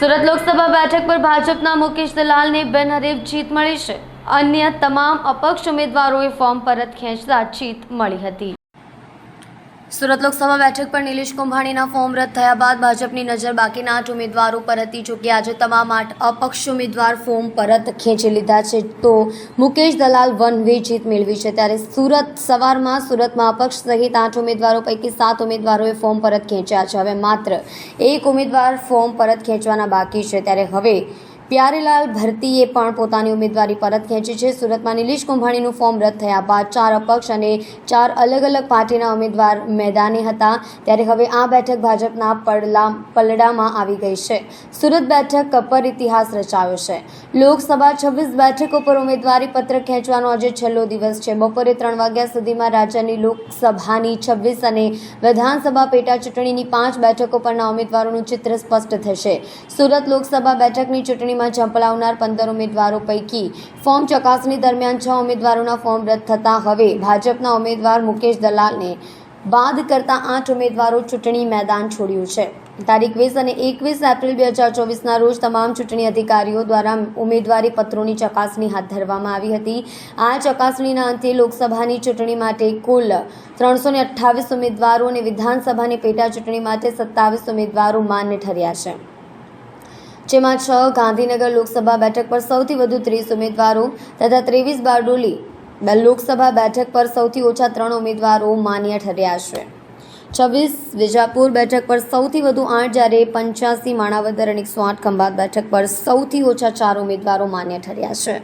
સુરત લોકસભા બેઠક પર ભાજપના મુકેશ દલાલને બિનહરીફ જીત મળી છે. અન્ય તમામ અપક્ષ ઉમેદવારોએ ફોર્મ પરત ખેંચતા જીત મળી હતી. સુરત લોકસભા બેઠક પર નિલેશ કુંભાણીના ફોર્મ રદ થયા બાદ ભાજપની નજર બાકીના આઠ ઉમેદવારો પર હતી જોકે આજે તમામ આઠ અપક્ષ ઉમેદવાર ફોર્મ પરત ખેંચી લીધા છે. તો મુકેશ દલાલ વન વે જીત મેળવી છે. ત્યારે સુરત સવારમાં સુરતમાં અપક્ષ સહિત આઠ ઉમેદવારો પૈકી સાત ઉમેદવારોએ ફોર્મ પરત ખેંચ્યા છે. હવે માત્ર એક ઉમેદવાર ફોર્મ પરત ખેંચવાના બાકી છે. ત્યારે હવે પ્યારેલાલ ભરતીએ પણ પોતાની ઉમેદવારી પરત ખેંચી છે. સુરતમાં નિલેશ કુંભાણીનું ફોર્મ રદ થયા બાદ ચાર અપક્ષ અને ચાર અલગ અલગ પાર્ટીના ઉમેદવાર મેદાને હતા. ત્યારે હવે આ બેઠક ભાજપના પડલા પલડામાં આવી ગઈ છે. સુરત બેઠક પર ઇતિહાસ રચાયો છે. લોકસભા છવ્વીસ બેઠકો પર ઉમેદવારી પત્ર ખેંચવાનો આજે છેલ્લો દિવસ છે. બપોરે ત્રણ વાગ્યા સુધીમાં રાજ્યની લોકસભાની છવ્વીસ અને વિધાનસભા પેટા ચૂંટણીની પાંચ બેઠકો પરના ઉમેદવારોનું ચિત્ર સ્પષ્ટ થશે. સુરત લોકસભા બેઠકની ચૂંટણીમાં ઝંપલાવનાર પંદર ઉમેદવારો પૈકી ફોર્મ ચકાસણી દરમિયાન છ ઉમેદવારોના ફોર્મ રદ થતાં હવે ભાજપના ઉમેદવાર મુકેશ દલાલને બાદ કરતા આઠ ઉમેદવારો ચૂંટણી મેદાન છોડ્યું છે. તારીખ વીસ અને એકવીસ એપ્રિલ બે હજાર ચોવીસના રોજ તમામ ચૂંટણી અધિકારીઓ દ્વારા ઉમેદવારી પત્રોની ચકાસણી હાથ ધરવામાં આવી હતી. આ ચકાસણીના અંતે લોકસભાની ચૂંટણી માટે કુલ ત્રણસો અઠ્ઠાવીસ ઉમેદવારો અને વિધાનસભાની પેટા ચૂંટણી માટે સત્તાવીસ ઉમેદવારો માન્ય ઠર્યા છે. જેમાં છ ગાંધીનગર લોકસભા બેઠક પર સૌથી વધુ ત્રીસ ઉમેદવારો તથા ત્રેવીસ બારડોલી લોકસભા બેઠક પર સૌથી ઓછા ત્રણ ઉમેદવારો માન્ય ઠર્યા છે. છવ્વીસ વિજાપુર બેઠક પર સૌથી વધુ આઠ જ્યારે પંચ્યાસી માણાવદર અને એકસો આઠ ખંભાત બેઠક પર સૌથી ઓછા ચાર ઉમેદવારો માન્ય ઠર્યા છે.